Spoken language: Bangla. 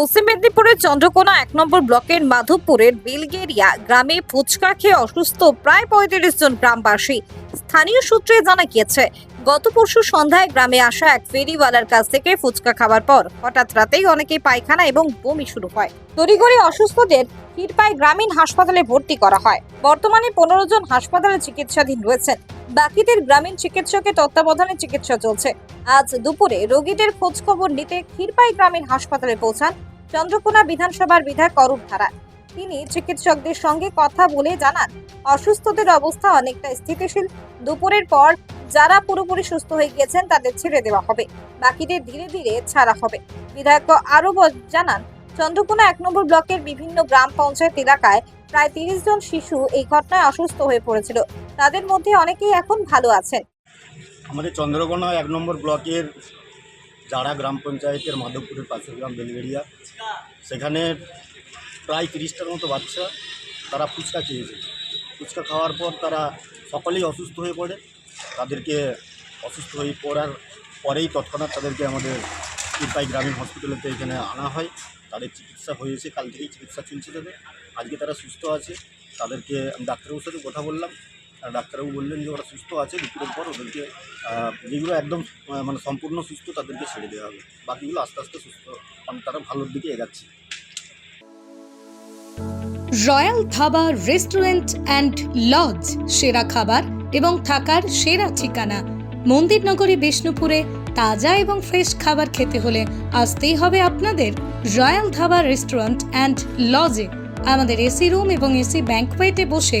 পশ্চিম মেদিনীপুরের চন্দ্রকোনা এক নম্বর ব্লকের মাধবপুরের বিলগেরিয়া গ্রামে ফুচকা খেয়ে অসুস্থ প্রায় পঁয়ত্রিশ জন গ্রামবাসী। স্থানীয় সূত্রে জানা গিয়েছে, গত পরশু সন্ধ্যায় গ্রামে আসা এক ফেরিওয়ালার কাছ থেকে ফুচকা খাওয়ার পর হঠাৎ রাতেই অনেকেই পায়খানা এবং বমি শুরু হয়। তড়িঘড়ি অসুস্থদের ক্ষীরপাই গ্রামীণ হাসপাতালে ভর্তি করা হয়। বর্তমানে পনেরো জন হাসপাতালে চিকিৎসাধীন রয়েছেন। বাকিদের গ্রামীণ চিকিৎসকের তত্ত্বাবধানে চিকিৎসা চলছে। আজ দুপুরে রোগীদের খোঁজ খবর নিতে ক্ষীরপাই গ্রামীণ হাসপাতালে পৌঁছান চন্দ্রকোনা বিধানসভার বিধায়ক অরূপ ধারা। তিনি চিকিৎসকদের সঙ্গে কথা বলে জানান, অসুস্থদের অবস্থা অনেকটা স্থিতিশীল। দুপুরের পর যারা পুরোপুরি সুস্থ হয়ে গিয়েছেন তাদের ছেড়ে দেওয়া হবে, বাকিদের ধীরে ধীরে ছাড়া হবে। বিধায়ক আরও জানান, চন্দ্রকোনা এক নম্বর ব্লকের বিভিন্ন গ্রাম পঞ্চায়েত এলাকায় প্রায় তিরিশ জন শিশু এই ঘটনায় অসুস্থ হয়ে পড়েছিল। তাদের মধ্যে অনেকেই এখন ভালো আছেন। আমাদের চন্দ্রকোনা এক নম্বর ব্লকের যারা গ্রাম পঞ্চায়েতের মাধবপুরের পাশের গ্রাম বেলগেরিয়া সেখানে প্রায় তিরিশটার মতো বাচ্চা তারা ফুচকা খেয়েছে। ফুচকা খাওয়ার পর তারা সকলেই অসুস্থ হয়ে পড়ে। তাদেরকে অসুস্থ হয়ে পড়ার পরেই তৎক্ষণাৎ তাদেরকে আমাদের তিরপাই গ্রামীণ হসপিটালেতে এখানে আনা হয়। তাদের চিকিৎসা হয়েছে, কাল থেকেই চিকিৎসা চলছে তাদের। আজকে তারা সুস্থ আছে। তাদেরকে আমি ডাক্তারবাবুর সাথে কথা বললাম। ডাক্তারবাবু বললেন যে ওরা সুস্থ আছে, দুপুরের পর ওদেরকে যেগুলো একদম মানে সম্পূর্ণ সুস্থ তাদেরকে ছেড়ে দেওয়া হবে। বাকিগুলো আস্তে আস্তে সুস্থ মানে তারা ভালোর দিকে এগাচ্ছে। Royal dhaba restaurant and lodge, সেরা খাবার এবং থাকার সেরা ঠিকানা। মন্দিরনগরী বিষ্ণুপুরে তাজা এবং ফ্রেশ খাবার খেতে হলে আসতেই হবে আপনাদের রয়্যাল ধাবা রেস্টুরেন্ট অ্যান্ড লজে। আমাদের এসি রুম এবং এসি ব্যাঙ্কওয়েটে বসে